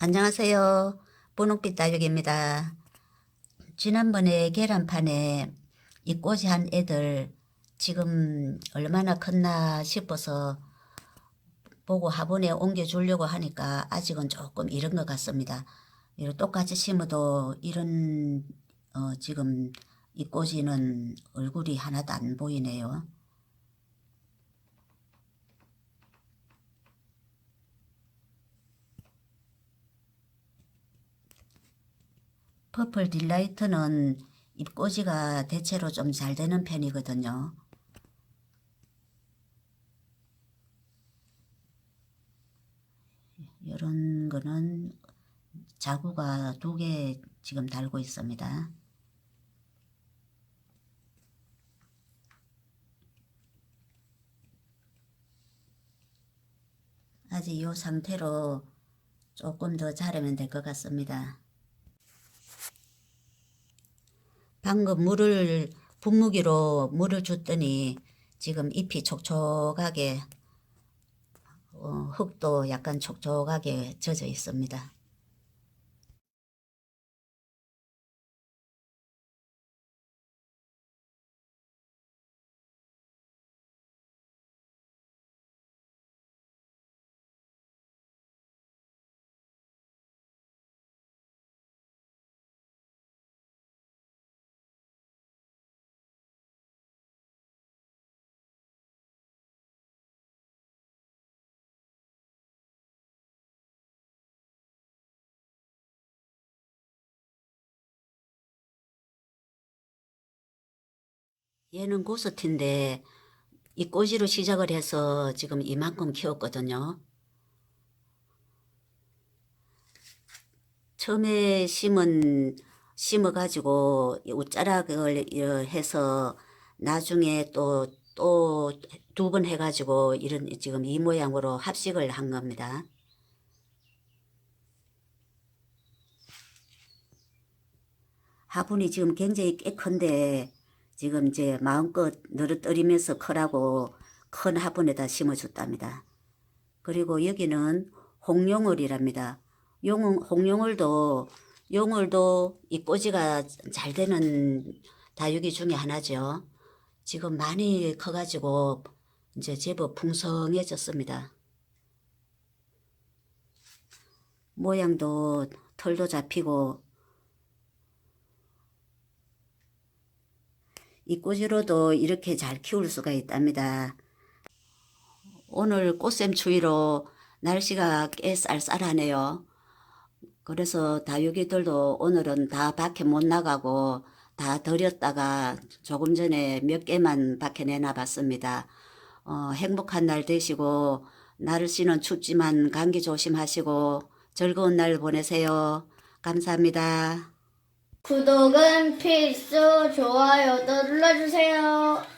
안녕하세요. 분홍빛 다육입니다. 지난번에 계란판에 이 꽃이 한 애들 지금 얼마나 컸나 싶어서 보고 화분에 옮겨주려고 하니까 아직은 조금 이른 것 같습니다. 이렇게 똑같이 심어도 이런 어, 지금 이 꽃이는 얼굴이 하나도 안 보이네요. 퍼플 딜라이트는 잎꽂이가 대체로 좀 잘 되는 편이거든요. 이런 거는 자구가 두 개 지금 달고 있습니다. 아직 이 상태로 조금 더 자르면 될 것 같습니다. 방금 물을 분무기로 물을 줬더니 지금 잎이 촉촉하게 어, 흙도 약간 촉촉하게 젖어 있습니다. 얘는 고스틴데 이 꼬지로 시작을 해서 지금 이만큼 키웠거든요. 처음에 심은 심어가지고 웃자락을 어, 해서 나중에 또 또 두 번 해가지고 이런 지금 이 모양으로 합식을 한 겁니다. 화분이 지금 굉장히 꽤 큰데 지금 이제 마음껏 늘어뜨리면서 크라고 큰 화분에다 심어줬답니다. 그리고 여기는 홍용을이랍니다. 용, 홍용을도 용을도 이 꼬지가 잘 되는 다육이 중에 하나죠. 지금 많이 커가지고 이제 제법 풍성해졌습니다. 모양도 털도 잡히고 이 꼬지로도 이렇게 잘 키울 수가 있답니다. 오늘 꽃샘 추위로 날씨가 꽤 쌀쌀하네요. 그래서 다육이들도 오늘은 다 밖에 못 나가고 다 들였다가 조금 전에 몇 개만 밖에 내놔 봤습니다. 어, 행복한 날 되시고 날씨는 춥지만 감기 조심하시고 즐거운 날 보내세요. 감사합니다. 구독은 필수, 좋아요도 눌러주세요.